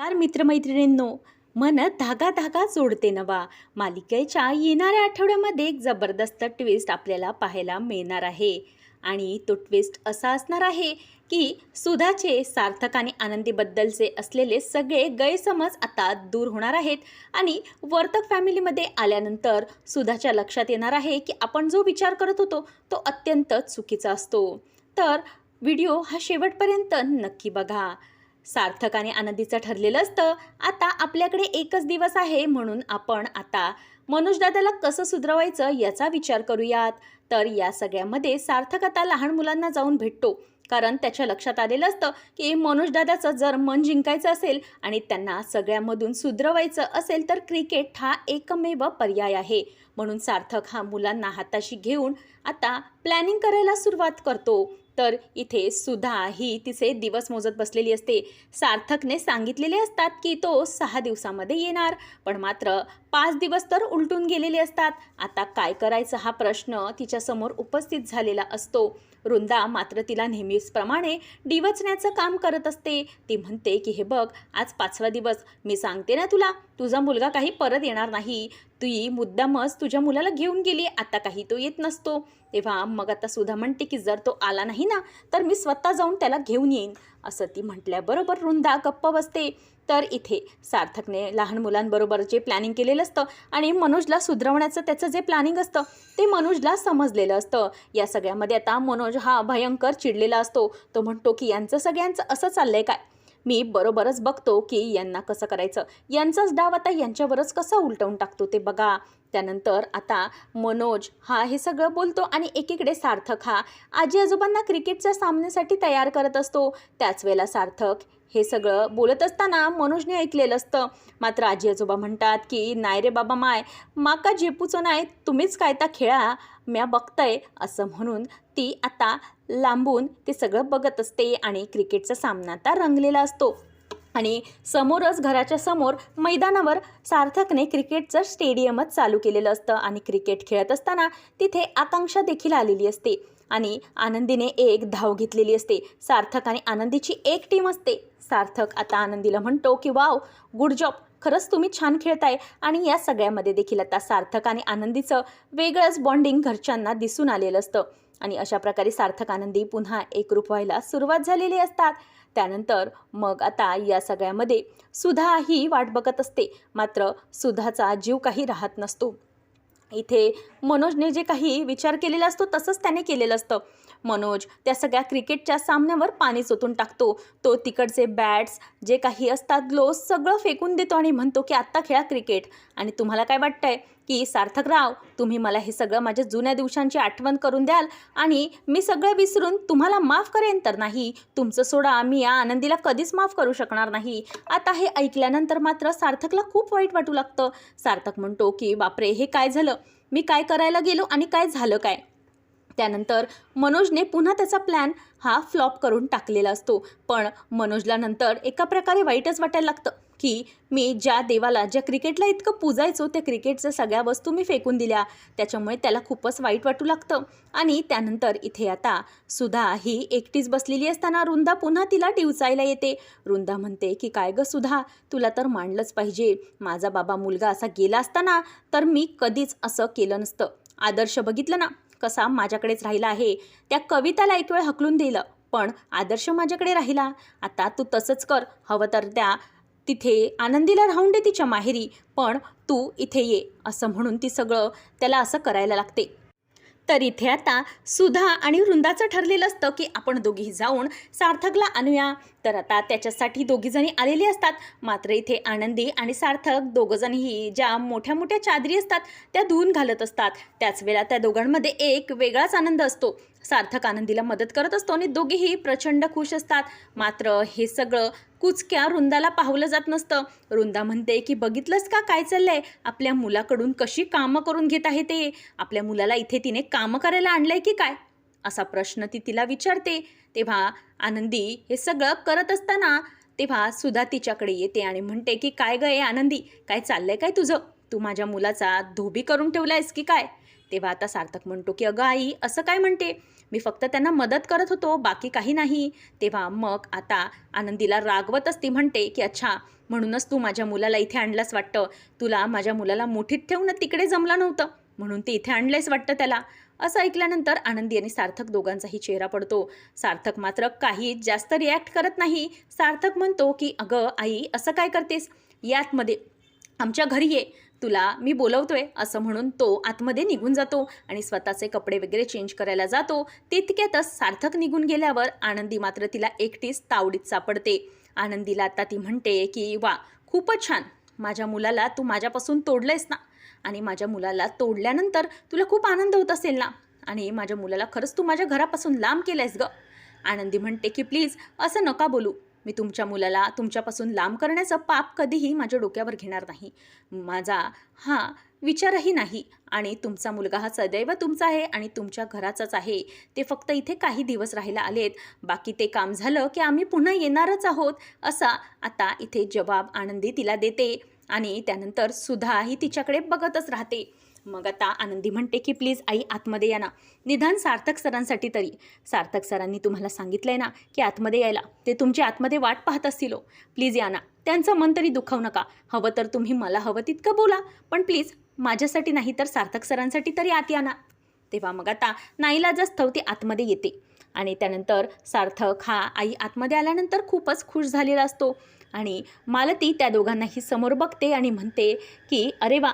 Car मित्रमैत्रिणींनो मन धागा धागा जोडते नवा. मालिकेच्या येणाऱ्या आठवड्यामध्ये एक जबरदस्त ट्विस्ट आपल्याला पाहायला मिळणार आहे. आणि तो ट्विस्ट असा असणार आहे की सुधाचे सार्थक आणि आनंदीबद्दलचे असलेले सगळे गैरसमज आता दूर होणार आहेत. आणि वर्तक फॅमिलीमध्ये आल्यानंतर सुधाच्या लक्षात येणार आहे की आपण जो विचार करत होतो तो अत्यंत चुकीचा असतो. तर व्हिडिओ हा शेवटपर्यंत नक्की बघा. सार्थक आणि आनंदीचं ठरलेलं असतं. आता आपल्याकडे एकच दिवस आहे म्हणून आपण आता मनोजदादाला कसं सुधरवायचं याचा विचार करूयात. तर या सगळ्यामध्ये सार्थक आता लहान मुलांना जाऊन भेटतो. कारण त्याच्या लक्षात आलेलं असतं की मनोजदादाचं जर मन जिंकायचं असेल आणि त्यांना सगळ्यामधून सुधरवायचं असेल तर क्रिकेट हा एकमेव पर्याय आहे. म्हणून सार्थक हा मुलांना हाताशी घेऊन आता प्लॅनिंग करायला सुरुवात करतो. तर इथे सुधा ही तिचे दिवस मोजत बसलेली असते. सार्थकने सांगितलेले असतात की तो सहा दिवसामध्ये येणार पण मात्र पाच दिवस तर उलटून गेलेले असतात. आता काय करायचं हा प्रश्न तिच्यासमोर उपस्थित झालेला असतो. वृंदा मात्र तिला नेहमीचप्रमाणे डिवचण्याचं काम करत असते. ती म्हणते की हे बघ आज पाचवा दिवस. मी सांगते ना तुला तुझा मुलगा काही परत येणार नाही. ती मुद्दामच तुझ्या मुलाला घेऊन गेली आता काही तो येत नसतो. तेव्हा मग आता सुधा म्हणते की जर तो आला नाही ना तर मी स्वतः जाऊन त्याला घेऊन येईन. असं ती म्हटल्याबरोबर रुंदा गप्प बसते. तर इथे सार्थकने लहान मुलांबरोबर जे प्लॅनिंग केलेलं असतं आणि मनोजला सुधरवण्याचं त्याचं जे प्लॅनिंग असतं ते मनोजला समजलेलं असतं. या सगळ्यामध्ये आता मनोज हा भयंकर चिडलेला असतो. तो म्हणतो की यांचं सगळ्यांचं असं चाललंय काय? मी बरोबरच बघतो की यांना कसं करायचं. यांचाच डाव आता यांच्यावरच कसा उलटवून टाकतो ते बघा. त्यानंतर आता मनोज हा हे सगळं बोलतो आणि एकीकडे सार्थक हा आजी आजोबांना क्रिकेटच्या सामन्यासाठी तयार करत असतो. त्याच वेळेला सार्थक हे सगळं बोलत असताना मनोजने ऐकलेलं असतं. मात्र आजी आजोबा म्हणतात की नाही रे बाबा माय माका झेपूचं नाही तुम्हीच काय ता खेळा म्या बघताय असं म्हणून ती आता लांबून ते सगळं बघत असते आणि क्रिकेटचा सामना आता रंगलेला असतो. आणि समोरच घराच्या समोर मैदानावर सार्थकने क्रिकेटचं स्टेडियमच चालू केलेलं असतं आणि क्रिकेट खेळत असताना तिथे आकांक्षा देखील आलेली असते. आणि आनंदीने एक धाव घेतलेली असते. सार्थक आणि आनंदीची एक टीम असते. सार्थक आता आनंदीला म्हणतो की वाव गुड जॉब खरंच तुम्ही छान खेळताय. आणि या सगळ्यामध्ये देखील आता सार्थक आणि आनंदीचं वेगळंच बॉन्डिंग घरच्यांना दिसून आलेलं असतं. आणि अशा प्रकारे सार्थक आनंदी पुन्हा एकरूप व्हायला सुरुवात झालेली असतात. त्यानंतर मग आता या सगळ्यामध्ये सुधा ही वाट बघत असते. मात्र सुधाचा जीव काही राहत नसतो. इथे मनोजने जे काही विचार केलेला असतो तसंच त्याने केलेलं असतं. मनोज त्या सगळ्या क्रिकेटच्या सामन्यावर पाणी सोतून टाकतो. तो तिकडचे बॅट्स जे काही असतात ग्लोव्ज सगळं फेकून देतो आणि म्हणतो की आत्ता खेळा क्रिकेट. आणि तुम्हाला काय वाटतंय? की सार्थक राव तुम्ही मला हे सगळं माझ्या जुन्या दिवसांची आठवण करून द्याल आणि मी सगळं विसरून तुम्हाला माफ करेन तर नाही. तुमचं सोडा मी या आनंदीला कधीच माफ करू शकणार नाही. आता हे ऐकल्यानंतर मात्र सार्थकला खूप वाईट वाटू लागतं. सार्थक म्हणतो की बापरे हे काय झालं? मी काय करायला गेलो आणि काय झालं काय? त्यानंतर मनोजने पुन्हा त्याचा प्लॅन हा फ्लॉप करून टाकलेला असतो. पण मनोजला नंतर एका प्रकारे वाईटच वाटायला लागतं की मी ज्या देवाला ज्या क्रिकेटला इतकं पूजायचो त्या क्रिकेटच्या सगळ्या वस्तू मी फेकून दिल्या. त्याच्यामुळे त्याला खूपच वाईट वाटू लागतं. आणि त्यानंतर इथे आता सुधा ही एकटीच बसलेली असताना रुंदा पुन्हा तिला टिवचायला येते. रुंदा म्हणते की काय गं सुधा तुला तर मांडलंच पाहिजे. माझा बाबा मुलगा असा गेला असताना तर मी कधीच असं केलं नसतं. आदर्श बघितलं ना? कसा माझ्याकडेच राहिला आहे त्या कविताला एक वेळ हकलून दिलं. पण आदर्श माझ्याकडे राहिला. आता तू तसंच कर. हवं तर त्या तिथे आनंदीला राहून दे तिच्या माहेरी. पण तू इथे ये असं म्हणून ती सगळं त्याला असं करायला लागते. तर इथे आता सुधा आणि वृंदाचं ठरलेलं असतं की आपण दोघीही जाऊन सार्थकला आणूया. तर आता त्याच्यासाठी दोघीजणी आलेली असतात. मात्र इथे आनंदी आणि सार्थक दोघंजणीही ज्या मोठ्या मोठ्या चादरी असतात त्या धुवून घालत असतात. त्याच वेळा त्या दोघांमध्ये एक वेगळाच आनंद असतो. सार्थक आनंदीला मदत करत असतो आणि दोघेही प्रचंड खुश असतात. मात्र हे सगळं कुचक्या रुंदाला पाहवलं जात नसतं. रुंदा म्हणते की बघितलंस का काय चाललंय? आपल्या मुलाकडून कशी कामं करून घेत आहे ते? आपल्या मुलाला इथे तिने कामं करायला आणलंय की काय? असा प्रश्न ती तिला विचारते. तेव्हा आनंदी हे सगळं करत असताना तेव्हा सुधा तिच्याकडे येते आणि म्हणते की काय गं आनंदी? काय चाललंय काय तुझं? तू माझ्या मुलाचा धोबी करून ठेवलायस की काय? तेव्हा आता सार्थक म्हणतो की अगं आई असं काय म्हणते? मी फक्त त्यांना मदत करत होतो बाकी काही नाही. तेव्हा मग आता आनंदीला रागवतच ती म्हणते की अच्छा म्हणूनच तू माझ्या मुलाला इथे आणलंस वाटतं. तुला माझ्या मुलाला मोठीत ठेवून तिकडे जमलं नव्हतं. म्हणून ते इथे आणलंयस वाटतं त्याला. असं ऐकल्यानंतर आनंदी आणि सार्थक दोघांचाही चेहरा पडतो. सार्थक मात्र काही जास्त रिॲक्ट करत नाही. सार्थक म्हणतो की अगं आई असं काय करतेस? यातमध्ये आमच्या घरी ये. तुला मी बोलवतोय असं म्हणून तो आतमध्ये निघून जातो आणि स्वतःचे कपडे वगैरे चेंज करायला जातो. तितक्यातच सार्थक निघून गेल्यावर आनंदी मात्र तिला एकटीच तावडीत सापडते. आनंदीला आता ती म्हणते की वा खूपच छान. माझ्या मुलाला तू माझ्यापासून तोडलंयस ना? आणि माझ्या मुलाला तोडल्यानंतर तुला खूप आनंद होत असेल ना? आणि माझ्या मुलाला खरंच तू माझ्या घरापासून लांब केलंयस ग. आनंदी म्हणते की प्लीज असं नका बोलू. मी तुमच्या मुलाला तुमच्यापासून लांब करण्याचं पाप कधीही माझ्या डोक्यावर घेणार नाही. माझा हा विचारही नाही. आणि तुमचा मुलगा हा सदैव तुमचा आहे आणि तुमच्या घराचाच आहे. ते फक्त इथे काही दिवस राहायला आलेत. बाकी ते काम झालं की आम्ही पुन्हा येणारच आहोत असा आता इथे जबाब आनंदी तिला देते. आणि त्यानंतर सुधा ही तिच्याकडे बघतच राहते. मग आता आनंदी म्हणते की प्लीज आई आतमध्ये या ना. निदान सार्थक सरांसाठी तरी. सार्थक सरांनी तुम्हाला सांगितलंय ना की आतमध्ये यायला. ते तुमची आतमध्ये वाट पाहत असतील हो. प्लीज या ना. त्यांचं मन तरी दुखावू नका. हवं तर तुम्ही मला हवं तितकं बोला. पण प्लीज माझ्यासाठी नाही तर सार्थक सरांसाठी तरी आत या ना. तेव्हा मग आता नाईलाजच ती आतमध्ये येते. आणि त्यानंतर सार्थक हा आई आतमध्ये आल्यानंतर खूपच खुश झालेला असतो. आणि मालती त्या दोघांनाही समोर बघते आणि म्हणते की अरे वा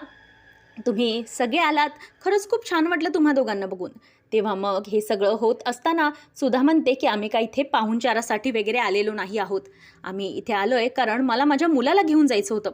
तुम्ही सगळे आलात. खरंच खूप छान वाटलं तुम्हा दोघांना बघून. तेव्हा मग हे सगळं होत असताना सुधा म्हणते की आम्ही काय इथे पाहुणचारासाठी वगैरे आलेलो नाही आहोत. आम्ही इथे आलो आहे कारण मला माझ्या मुलाला घेऊन जायचं होतं.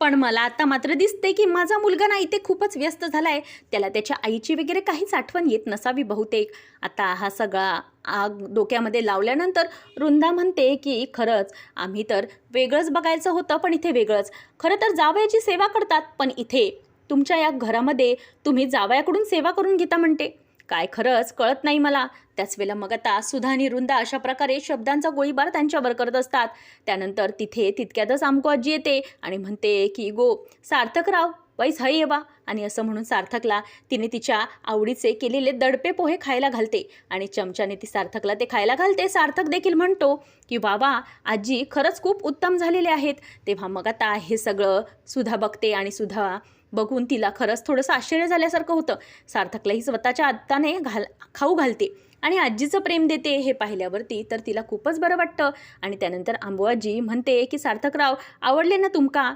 पण मला आता मात्र दिसते की माझा मुलगा ना इथे खूपच व्यस्त झाला आहे त्याला त्याच्या आईची वगैरे काहीच आठवण येत नसावी बहुतेक. आता हा सगळा आग डोक्यामध्ये लावल्यानंतर वृंदा म्हणते की खरंच आम्ही तर वेगळंच बघायचं होतं पण इथे वेगळंच. खरं तर जावयाची सेवा करतात पण इथे तुमच्या या घरामध्ये तुम्ही जावयाकडून सेवा करून घेता म्हणते. काय खरंच कळत नाही मला. त्याच वेळेला मग आता सुधा आणि रुंदा अशा प्रकारे शब्दांचा गोळीबार त्यांच्यावर करत असतात. त्यानंतर तिथे तितक्यातच आमको आजी येते आणि म्हणते की गो सार्थकराव वाईस हय बा. आणि असं म्हणून सार्थकला तिने तिच्या आवडीचे केलेले दडपे पोहे खायला घालते. आणि चमच्याने ती सार्थकला ते खायला घालते. सार्थक देखील म्हणतो की बाबा आजी खरंच खूप उत्तम झालेले आहेत. तेव्हा मग आता हे सगळं सुधा बघते आणि सुधा बघून तिला खरंच थोडंसं आश्चर्य झाल्यासारखं होतं. सार्थकलाही स्वतःच्या आत्ताने घाल खाऊ घालते आणि आजीचं प्रेम देते हे पाहिल्यावरती तर तिला खूपच बरं वाटतं. आणि त्यानंतर आंबोआजी म्हणते की सार्थकराव आवडले ना तुमका?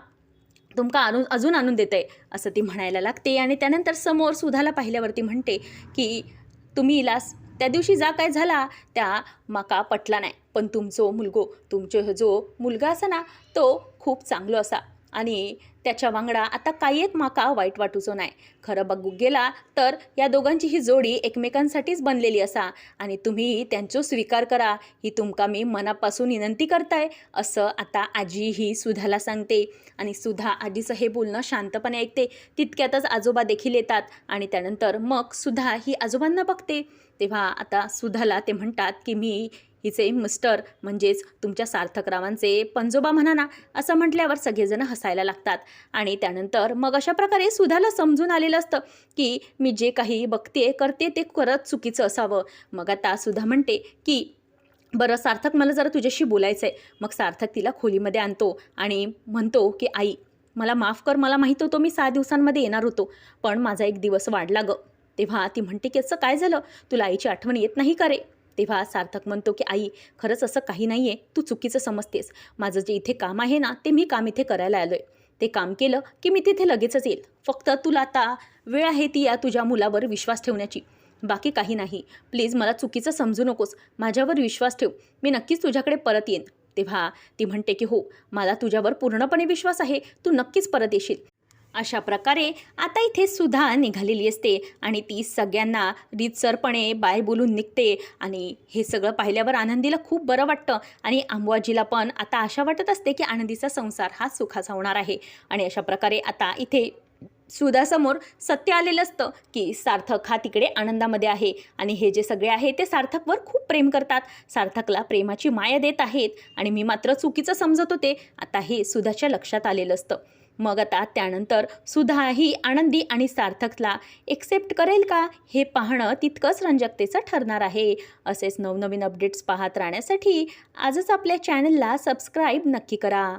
तुमका आणून अजून आणून देते असं ती म्हणायला लागते. आणि त्यानंतर समोर सुधाला पाहिल्यावरती म्हणते की तुम्ही इलास. त्या दिवशी जा काय झाला त्या माका पटला नाही. पण तुमचो मुलगो तुमचो जो मुलगा असा ना तो खूप चांगलो असा. आणि त्याच्या वांगडा आता काही माका वाईट वाटूचो नाय. खरं बघू गेला तर या दोघांची ही जोडी एकमेकांसाठीच बनलेली असा आणि तुम्ही त्यांचो स्वीकार करा. ही तुमका मी मनापासून विनंती करताय असं आता आजी ही सुधाला सांगते. आणि सुधा आजीचं हे बोलणं शांतपणे ऐकते. तितक्यातच आजोबा देखील येतात आणि त्यानंतर मग सुधा ही आजोबांना बघते. तेव्हा आता सुधाला ते म्हणतात की मी हिचे मिस्टर म्हणजेच तुमच्या सार्थकरावांचे पंजोबा म्हणा ना असं म्हटल्यावर सगळेजण हसायला लागतात. आणि त्यानंतर मग अशा प्रकारे सुधाला समजून आलेलं असतं की मी जे काही बघते करते ते करत चुकीचं असावं. मग आता सुधा म्हणते की बरं सार्थक मला जरा तुझ्याशी बोलायचं आहे मग सार्थक तिला खोलीमध्ये आणतो आणि म्हणतो की आई मला माफ कर मला माहीत होतो मी सहा दिवसांमध्ये येणार होतो पण माझा एक दिवस वाढला गं. तेव्हा ती म्हणते की असं काय झालं? तुला आईची आठवण येत नाही का रे? तेव्हा सार्थक म्हणतो की आई खरंच असं काही नाही आहे तू चुकीचं समजतेस. माझं जे इथे काम आहे ना ते मी काम इथे करायला आलो आहे ते काम केलं की मी तिथे लगेचच येईल. फक्त तुला आता वेळ आहे ती या तुझ्या मुलावर विश्वास ठेवण्याची. बाकी काही नाही. प्लीज मला चुकीचं समजू नकोस. माझ्यावर विश्वास ठेव. मी नक्कीच तुझ्याकडे परत येईन. तेव्हा ती म्हणते की हो मला तुझ्यावर पूर्णपणे विश्वास आहे. तू नक्कीच परत येशील. अशा प्रकारे आता इथे सुधा निघालेली असते आणि ती सगळ्यांना रीतसरपणे बाय बोलून निघते. आणि हे सगळं पाहिल्यावर आनंदीला खूप बरं वाटतं. आणि आंबवाजीला पण आता आशा वाटत असते की आनंदीचा संसार हा सुखाचा होणार आहे. आणि अशा प्रकारे आता इथे सुधासमोर सत्य आलेलं असतं की सार्थक हा तिकडे आनंदामध्ये आहे. आणि हे जे सगळे आहे ते सार्थकवर खूप प्रेम करतात. सार्थकला प्रेमाची माया देत आहेत. आणि मी मात्र चुकीचं समजत होते. आता हे सुधाच्या लक्षात आलेलं असतं. मग आता त्यानंतर सुधा ही आनंदी आणि सार्थकला एक्सेप्ट करेल का हे पाहणं तितकंच रंजकतेचं ठरणार आहे. असेच नवनवीन अपडेट्स पाहत राहण्यासाठी आजच आपल्या चॅनलला सबस्क्राईब नक्की करा.